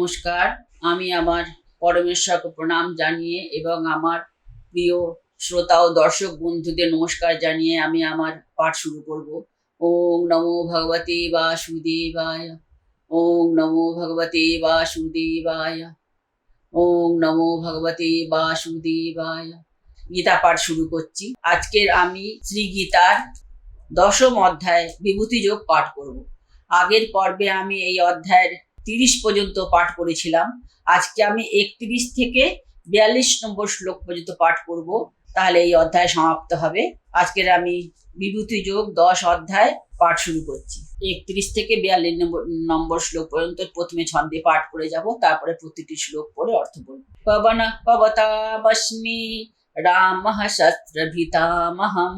নমস্কার। আমি আমার পরমেশ্বরকে প্রণাম জানিয়ে এবং আমার প্রিয় শ্রোতা ও দর্শক বন্ধুদের নমস্কার জানিয়ে আমি আমার পাঠ শুরু করব। ওম নমো ভগবতে বাসুদেবায়, ওম নমো ভগবতে বাসুদেবায়, ওম নমো ভগবতে বাসুদেবায়। গীতা পাঠ শুরু করছি। আজকের আমি শ্রী গীতার দশম অধ্যায় বিভূতিযোগ পাঠ করব। আগের পর্বে আমি এই অধ্যায়ের তিরিশ পর্যন্ত পাঠ করেছিলাম। আজকে আমি একত্রিশ থেকে বিয়াল্লিশ নম্বর শ্লোক পর্যন্ত পাঠ করব। তাহলে এই অধ্যায় সমাপ্ত হবে। আজকের আমি বিভূতি যোগ দশ অধ্যায় পাঠ শুরু করছি। একত্রিশ থেকে বিয়াল্লিশ নম্বর নম্বর শ্লোক পর্যন্ত প্রথমে ছন্দে পাঠ করে যাব, তারপরে প্রতিটি শ্লোক পড়ে অর্থ বলব। পবন পবতাবস্মি রাম শস্ত্রভিতামহম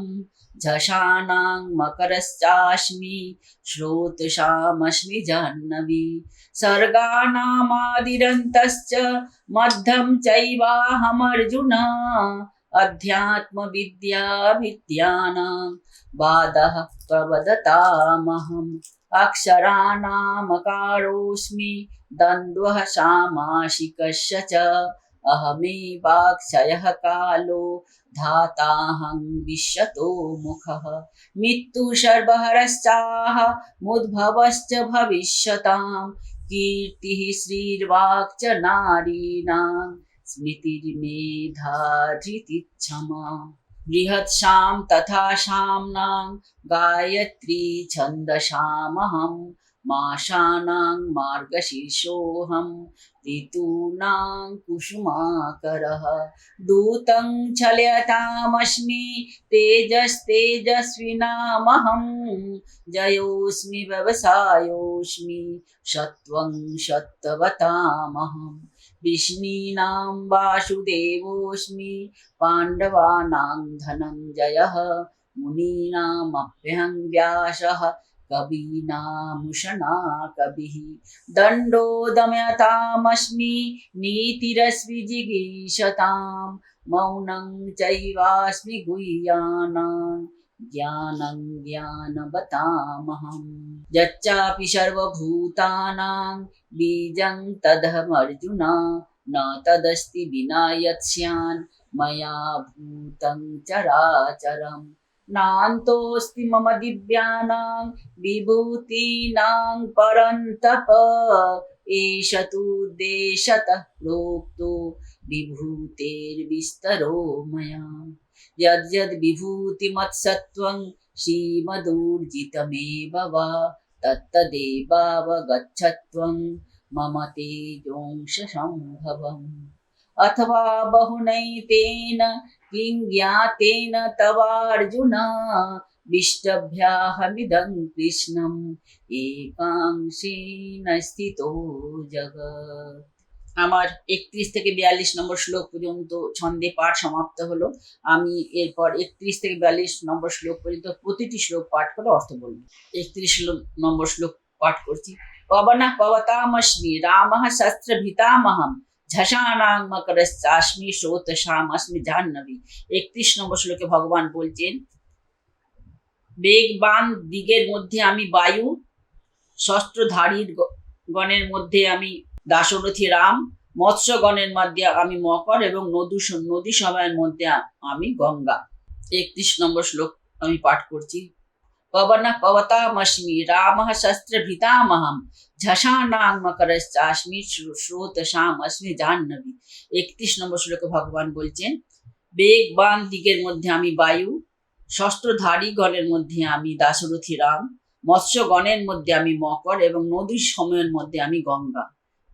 झषाणां मकरश्चास्मि श्रोतशामस्मि जाह्नवी। सर्गाणामादिरन्तश्च मध्यं चैवाहमर्जुन अध्यात्मविद्याभिद्यानां बाधः प्रवदतामहम्। अक्षराणामकारोऽस्मि द्वन्द्वः सामासिकस्य अहमेवाक्षयः कालो धाताहं विश्वतो मुखः। मृत्युः सर्वहरश्चाह मुद्भवश्च भविष्यतां। कीर्तिः श्रीर्वाक् च नारीणां। स्मृतिर्मेधा धृतिक्षमा बृहत्सां तथा साम्नां गायत्री छन्दसामहं। माशानां मार्गशीर्षोऽहं। ऋतूनां कुसुमाकरः। दूतं छलयतामस्मि तेजस्तेजस्विनामहं। जयोऽस्मि व्यवसायोऽस्मि सत्त्वं सत्त्ववतामहं विष्णीनां वासुदेवोऽस्मि पाण्डवानां धनञ्जयः मुनीनामप्यहं व्यासः। कवीनामुषणा कविः। दण्डो दमयतामस्मि नीतिरस्विजिगीषतां मौनं चैवास्मि गुह्यानां, ज्ञानं ज्ञानवतामहम्। यच्चापि सर्वभूतानां, बीजं तदहमर्जुन, न तदस्ति विना यत्स्यान्, मया भूतं चराचरम्। नान्तोऽस्ति मम दिव्यानां विभूतीनां परन्तप। एष तु देशतः प्रोक्तो विभूतेर्विस्तरो मया। यद्यद् विभूतिमत्सत्त्वं श्रीमदूर्जितमेव वा, तत्तदेवावगच्छत्वं मम तेजोंशसम्भवम्। अथवा बहुनैतेन किं ज्ञातेन तवार्जुन विष्टभ्याहमिदं कृष्णम् एकांशेन স্থিতো জগৎ আমার একত্রিশ থেকে বিয়াল্লিশ নম্বর শ্লোক পর্যন্ত ছন্দে পাঠ সমাপ্ত হলো আমি এরপর একত্রিশ থেকে বিয়াল্লিশ নম্বর শ্লোক পর্যন্ত প্রতিটি শ্লোক পাঠ করে অর্থ বলবো একত্রিশ নম্বর শ্লোক পাঠ করছি পবন পবতামস্মি রাম শস্ত্র ভিতামহম ঝাঁসানাং মকরশ্চাশ্মি শ্যাম আসমি জাহ্নবী। একত্রিশ নম্বর শ্লোকে ভগবান বলছেন, বেগবান দিগের মধ্যে আমি বায়ু গণের মধ্যে আমি দাসরথী রাম, মৎস্যগণের মধ্যে আমি মকর এবং নদী নদী সময়ের মধ্যে আমি গঙ্গা। একত্রিশ নম্বর শ্লোক আমি পাঠ করছি। পবন পবতামস্মি রাম শাস্ত্রে ভৃতামহম ঝাঁসানাংমকরশ্চাশ্মি স্রোতসামস্মি জাহ্নবী। একত্রিশ নম্বর শ্লোকে ভগবান বলছেন দিকের মধ্যে আমি বায়ু, ষষ্ঠধারী গণের মধ্যে আমি রাম, মৎস্যগণের মধ্যে আমি মকর এবং নদীর সময়ের মধ্যে আমি গঙ্গা।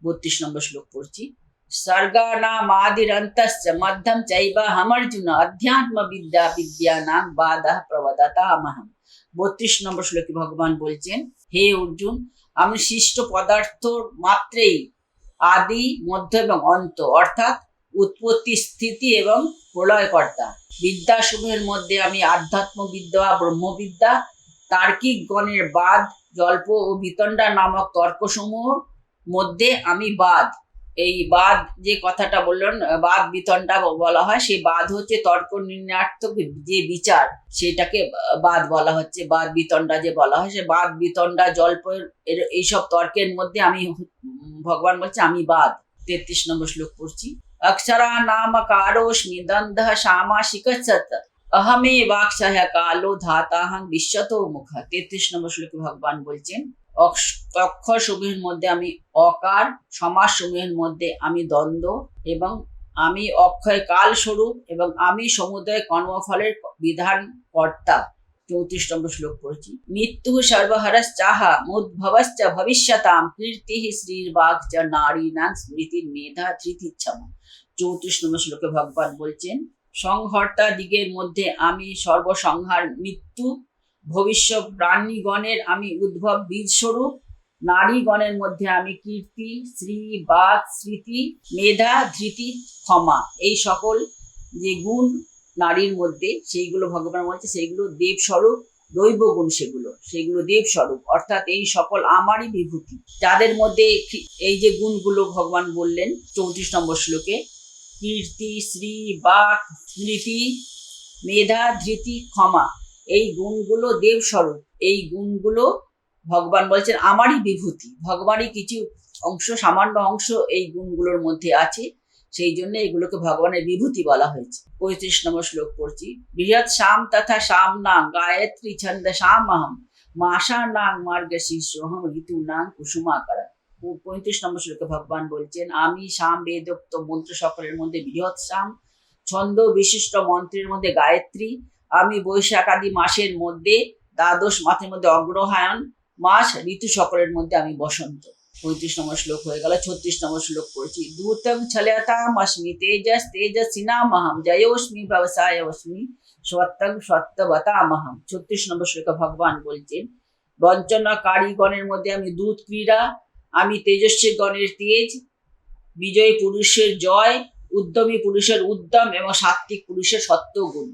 বত্রিশ নম্বর শ্লোক পড়ছি সর্গানামাদিরন্তশ্চ মধ্যম চৈব হমর্জুন অধ্যাত্ম বিদ্যা বিদ্যানাং বাদা প্রবদতা বত্রিশ নম্বর শ্লোকে ভগবান বলছেন, হে অর্জুন আমি সৃষ্ট পদার্থ মাত্রেই আদি, মধ্য এবং অন্ত, অর্থাৎ উৎপত্তি, স্থিতি এবং প্রলয়কর্তা। বিদ্যাসমূহের মধ্যে আমি আধ্যাত্ম বিদ্যা ব্রহ্মবিদ্যা তার্কিক গণের বাদ, জল্প ও বিতণ্ডা নামক তর্কসমূহ মধ্যে আমি বাদ। এই বাদ যে কথাটা বললেন বাদ বিতণ্ডা বলা হয়, সেই বাদ হচ্ছে তর্ক নির্ণয়ার্থক যে বিচার, সেটাকে বাদ বলা হচ্ছে বাদ বিতণ্ডা যে বলা হয়, সে বাদ বিতণ্ডা জল্প এইসব তর্কের মধ্যে আমি ভগবান বলছে আমি বাদ তেত্রিশ নম্বর শ্লোক পড়ছি। অক্ষরা নাম কারোস্মি দন্ধ শ্যামা শিকসত অহমে বাক্সহ কালো ধাতাহং বিশ্বত মুখ তেত্রিশ নম্বর শ্লোকে ভগবান বলছেন অক্ষর সমূহের মধ্যে আমি অকার সমাজ সমূহের মধ্যে আমি দ্বন্দ্ব এবং আমি অক্ষয় কাল স্বরূপ এবং আমি সমুদয় কর্মফলের বিধান কর্তা। চৌত্রিশ নম্বর শ্লোক পড়ছি। মৃত্যু সর্বহরস চাহা মুদ্ভবশ্চ ভবিষ্যতাম কীর্তি শ্রীর বাঘ চ নারী নাং স্মৃতির মেধা ধৃতিচ্ছম চৌত্রিশ নম্বর শ্লোকে ভগবান বলছেন সংহর্তা দিগের মধ্যে আমি সর্বসংহার, মৃত্যু ভবিষ্যৎ প্রাণীগণের আমি উদ্ভব বীজ স্বরূপ নারীগণের মধ্যে আমি কীর্তি, শ্রী, বাক, স্মৃতি, মেধা, ধৃতি, ক্ষমা, এই সকল যে গুণ নারীর মধ্যে, সেইগুলো ভগবান বলছে, সেইগুলো দেবস্বরূপ, দৈব গুণ সেগুলো সেগুলো দেবস্বরূপ, অর্থাৎ এই সকল আমারই বিভূতি। যাদের মধ্যে এই যে গুণগুলো ভগবান বললেন, চৌত্রিশ নম্বর শ্লোকে, কীর্তি, শ্রী, বাক, স্মৃতি, মেধা, ধৃতি, ক্ষমা এই গুণগুলো দেব স্বরূপ এই গুণগুলো ভগবান বলছেন আমারই বিভূতি, ভগবানই কিছু অংশ, সামান্য অংশ এই গুণগুলোর মধ্যে আছে। সেই জন্য এগুলোকে ভগবানের বিভূতি বলা হয়েছে। পঁয়ত্রিশ নম্বর শ্লোক পড়ছি, বৃহৎ শ্যাম তথা শ্যাম নাং, গায়ত্রী ছন্দ শ্যাম অহম মাসা নাং মার্গ শীর্ষহম ঋতু নাং কুসুমাকার। পঁয়ত্রিশ নম্বর শ্লোকে ভগবান বলছেন, আমি শ্যাম বেদোক্ত মন্ত্র সকলের মধ্যে বৃহৎ শ্যাম ছন্দ বিশিষ্ট মন্ত্রের মধ্যে গায়ত্রী আমি বৈশাখ আদি মাসের মধ্যে, দ্বাদশ মাসের মধ্যে অগ্রহায়ণ মাস, ঋতু সকলের মধ্যে আমি বসন্ত। পঁয়ত্রিশ নম্বর শ্লোক হয়ে গেল, ছত্রিশ নম্বর শ্লোক পড়ছি। দূতম ছলয়তাম অস্মি তেজস তেজসিনামহম জয়োস্মি ব্যবসায়স্মি সত্যং সত্যবতামহম ছত্রিশ নম্বর শ্লোকে ভগবান বলছেন বঞ্চনাকারীগণের মধ্যে আমি দূত ক্রীড়া, আমি তেজস্বী গণের তেজ, বিজয়ী পুরুষের জয়, উদ্যমী পুরুষের উদ্যম এবং সাত্বিক পুরুষের সত্য গুণ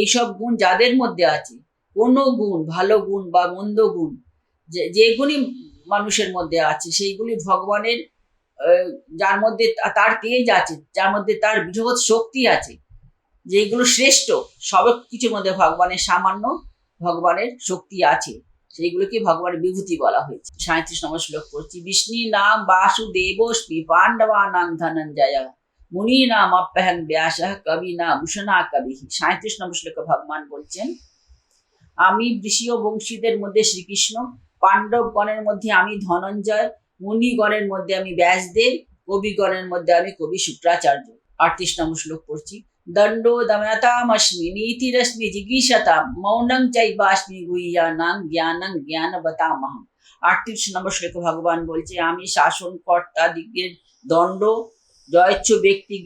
এইসব গুণ যাদের মধ্যে আছে, কোনো গুণ, ভালো গুণ বা মন্দ গুণ, যে যে গুণই মানুষের মধ্যে আছে, সেইগুলি ভগবানের যার মধ্যে তার তেজ আছে, যার মধ্যে তার বৃহৎ শক্তি আছে যেগুলো শ্রেষ্ঠ, সব কিছুর মধ্যে ভগবানের সামান্য ভগবানের শক্তি আছে, সেইগুলোকে ভগবানের বিভূতি বলা হয়েছে। সাঁত্রিশ নম্বর শ্লোক পড়ছি, বিষ্ণু নাম বাসুদেবস্মি পাণ্ডবা নাম ধনঞ্জয়। মুনি নাম অপ্যাহন ব্যাস কবি না ভূষণা কবি। সাঁত্রিশ নম্বর শ্লোকে ভগবান বলছেন, আমি ঋষীয় বংশীদের মধ্যে শ্রীকৃষ্ণ পাণ্ডবগণের মধ্যে আমি ধনঞ্জয় মুনিগণের মধ্যে আমি ব্যাসদেব কবিগণের মধ্যে আমি কবি শুক্রাচার্য। আটত্রিশ নম্বর শ্লোক পড়ছি, দণ্ড দময়তামস্মি নীতিরশ্মি জিগীষতাম মৌনং চৈবাস্মি গুহ্যানাং জ্ঞানং জ্ঞানবতামহম। আটত্রিশ নম্বর শ্লোকে ভগবান বলছে, আমি শাসন কর্তা দিগের দণ্ড জয়চ্ছ ব্যক্তি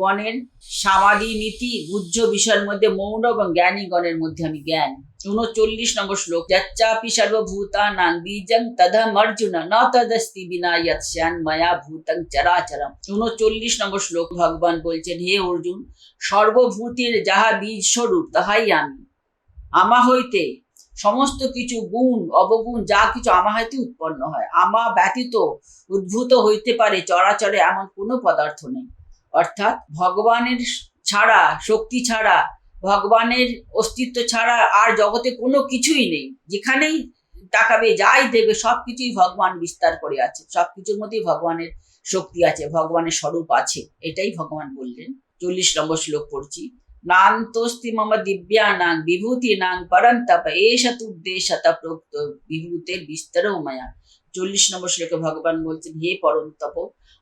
গণের সামাধি নীতি, গুহ্য বিষয়ের মধ্যে মৌন এবং জ্ঞানী গণের মধ্যে আমি জ্ঞান। উনচল্লিশ নম্বর শ্লোক যচ্চাপি সর্বভূতানাং বীজং তদম অর্জুন ন তদস্তি বিনা যৎস্যান মায়া ভূতং চরাচরম। উনচল্লিশ নম্বর শ্লোক, ভগবান বলছেন, হে অর্জুন, সর্বভূতের যাহা বীজ স্বরূপ, তাহাই আমি। আমা হইতে সমস্ত কিছু গুণ, অবগুণ, যা কিছু আমা হইতে উৎপন্ন হয়। আমা ব্যতীত উদ্ভূত হইতে পারে চরাচরে এমন কোনো পদার্থ নেই। অর্থাৎ ভগবানের ছাড়া, শক্তি ছাড়া, ভগবানের অস্তিত্ব ছাড়া আর জগতে কোনো কিছুই নেই। যেখানেই তাকাবে, যাই দেবে সব কিছুই ভগবান বিস্তার করে আছে। সব কিছুর মধ্যেই ভগবানের শক্তি আছে, ভগবানের স্বরূপ আছে। এটাই ভগবান বললেন। চল্লিশ নম্বর শ্লোক পড়ছি। নান্তস্তি মম দিব্যা নাং বিভূতি নাং পরন্তপ এষ তুদ্দেশত প্রোক্ত বিভূতের বিস্তার মায়া চল্লিশ নম্বর শ্লোকে ভগবান বলছেন, হে পরন্তপ,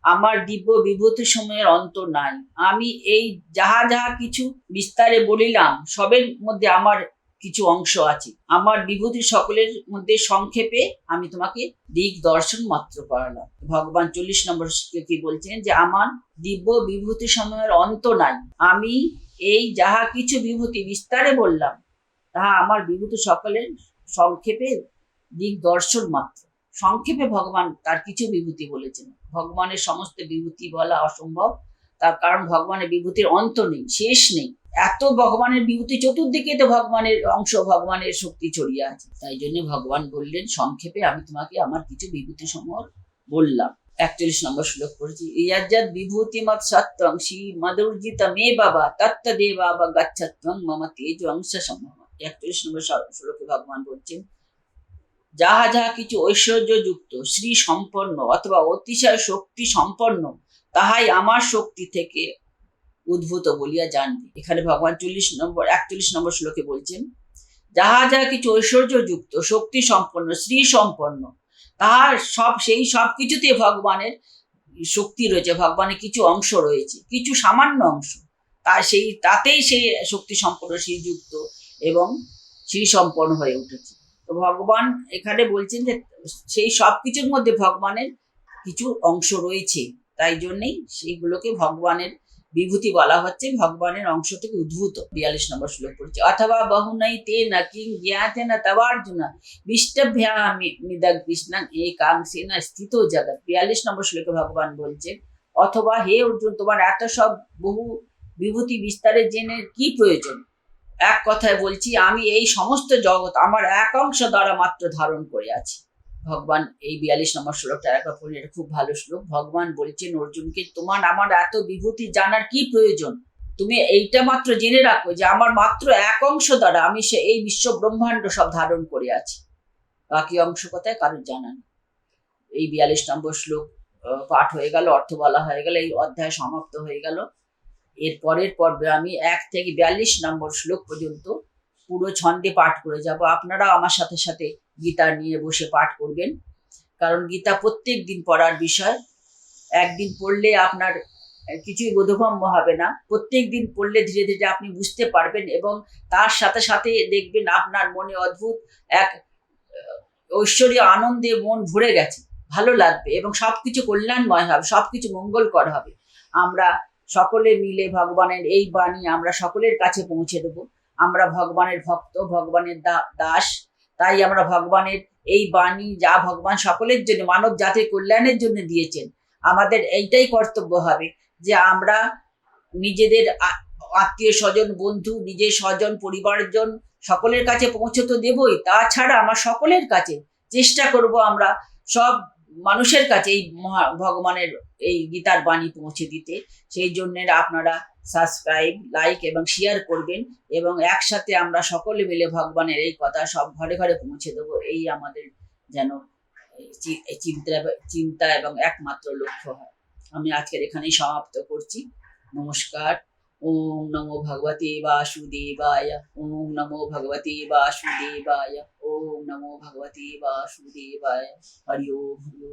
আমার দিব্য বিভূতি সময়ের অন্ত নাই। আমি এই যাহা যাহা কিছু বিস্তারে বলিলাম, সবের মধ্যে আমার কিছু অংশ আছে। আমার বিভূতি সকলের মধ্যে সংক্ষেপে আমি তোমাকে দিক দর্শন মাত্র করালাম। ভগবান চল্লিশ নম্বর কি বলছেন, যে আমার দিব্য বিভূতি সময়ের অন্ত নাই। আমি এই যাহা কিছু বিভূতি বিস্তারে বললাম, তাহা আমার বিভূতি সকলের সংক্ষেপে দিক দর্শন মাত্র। সংক্ষেপে ভগবান তার কিছু বিভূতি বলেছেন। ভগবানের সমস্ত বিভূতি বলা অসম্ভব। তার কারণ ভগবানের বিভূতির অন্ত নেই, শেষ নেই। এত ভগবানের বিভূতি, চতুর্দিকে তো ভগবানের অংশ, ভগবানের শক্তি ছড়িয়ে আছে। তাই জন্য ভগবান বললেন, সংক্ষেপে আমি তোমাকে আমার কিছু বিভূতি সমূহ বললাম। একচল্লিশ নম্বর শ্লোক পড়েছি। ইয়াজ্জাদ বিভূতিমত সত্যং শ্রী মদুর্জিত মে বাবা তত্ত্ব দে বাবা গচ্ছত্বং মম তেজ অংশ সম্ভব। একচল্লিশ নম্বর শ্লোকে ভগবান বলছেন, যাহা যাহা কিছু ঐশ্বর্য যুক্ত শ্রী সম্পন্ন অথবা অতিশয় শক্তি সম্পন্ন তাহাই আমার শক্তি থেকে উদ্ভূত বলিয়া জানবে। এখানে ভগবান চল্লিশ নম্বর একচল্লিশ নম্বর শ্লোকে বলছেন, যাহা যাহা কিছু ঐশ্বর্য যুক্ত শক্তি সম্পন্ন শ্রী সম্পন্ন তাহার সব, সেই সব কিছুতে ভগবানের শক্তি রয়েছে, ভগবানের কিছু অংশ রয়েছে, কিছু সামান্য অংশ। তা সেই, তাতেই সেই শক্তি সম্পন্ন, শ্রীযুক্ত এবং শ্রী সম্পন্ন হয়ে উঠেছে। তো ভগবান এখানে বলছেন যে, সেই সব কিছুর মধ্যে ভগবানের কিছু অংশ রয়েছে, তাই জন্যেই সেইগুলোকে ভগবানের বিভূতি বলা হচ্ছে, ভগবানের অংশ থেকে উদ্ভূত। বিয়াল্লিশ নম্বর শ্লোক পড়ছে, অথবা বহুনাই তে না কিং জ্ঞাতে না তবার্জুনা বিষ্টভ্যামিদগ কৃষ্ণাং একাংশে না স্থিত জগৎ। বিয়াল্লিশ নম্বর শ্লোকে ভগবান বলছেন অথবা হে অর্জুন, তোমার এত সব বহু বিভূতি বিস্তারে জেনে কি প্রয়োজন? এক কথায় বলছি, আমি এই সমস্ত জগৎ, আমার এক অংশ দ্বারা মাত্র ধারণ করে আছি। ভগবান এই বিয়াল্লিশ নম্বর শ্লোকটা একবার পড়ি এটা খুব ভালো শ্লোক। ভগবান বলছেন, অর্জুনকে তোমার, আমার এত বিভূতি জানার কি প্রয়োজন? তুমি এইটা মাত্র জেনে রাখো যে আমার মাত্র এক অংশ দ্বারা আমি সে এই বিশ্ব ব্রহ্মাণ্ড সব ধারণ করে আছি। বাকি অংশ কথায়? কারোর জানা নেই। এই বিয়াল্লিশ নম্বর শ্লোক পাঠ হয়ে গেল, অর্থ বলা হয়ে গেল, এই অধ্যায় সমাপ্ত হয়ে গেল। এর পরের পর্বে আমি এক থেকে বিয়াল্লিশ নম্বর শ্লোক পর্যন্ত পুরো ছন্দে পাঠ করে যাব। আপনারাও আমার সাথে সাথে গীতা নিয়ে বসে পাঠ করবেন। কারণ গীতা প্রত্যেক দিন পড়ার বিষয়। একদিন পড়লে আপনার কিছুই বোধগম্য হবে না। প্রত্যেক দিন পড়লে ধীরে ধীরে আপনি বুঝতে পারবেন এবং তার সাথে সাথে দেখবেন আপনার মনে অদ্ভুত এক ঐশ্বরীয় আনন্দে মন ভরে গেছে। ভালো লাগবে এবং সবকিছু কল্যাণময় হবে, সবকিছু মঙ্গলকর হবে। আমরা সকলে মিলে ভগবানের এই বাণী আমরা সকলের কাছে পৌঁছে দেব। আমরা ভগবানের ভক্ত, ভগবানের দাস, তাই আমরা ভগবানের এই বাণী, যা ভগবান সকলের জন্য, মানব জাতির কল্যাণের জন্য দিয়েছেন। আমাদের এইটাই কর্তব্য হবে যে আমরা নিজেদের আত্মীয় স্বজন, বন্ধু, নিজের স্বজন, পরিবারজন সকলের কাছে পৌঁছে তো দেবই। তাছাড়া আমরা সকলের কাছে চেষ্টা করব আমরা সব মানুষের কাছে এই ভগবানের এই গীতার বাণী পৌঁছে দিতে। সেই জন্য আপনারা সাবস্ক্রাইব লাইক এবং শেয়ার করবেন এবং একসাথে আমরা সকলে মিলে ভগবানের এই কথা সব ঘরে ঘরে পৌঁছে দেবো। এই আমাদের যেন চিন্তা চিন্তা এবং একমাত্র লক্ষ্য হয়। আমি আজকের এখানেই সমাপ্ত করছি। নমস্কার। ওম নমো ভগবতে বাসুদেবায়। ওম নমো ভগবতে বাসুদেবায়। ওম নমো ভগবতে বাসুদেবায়। হরি ওম।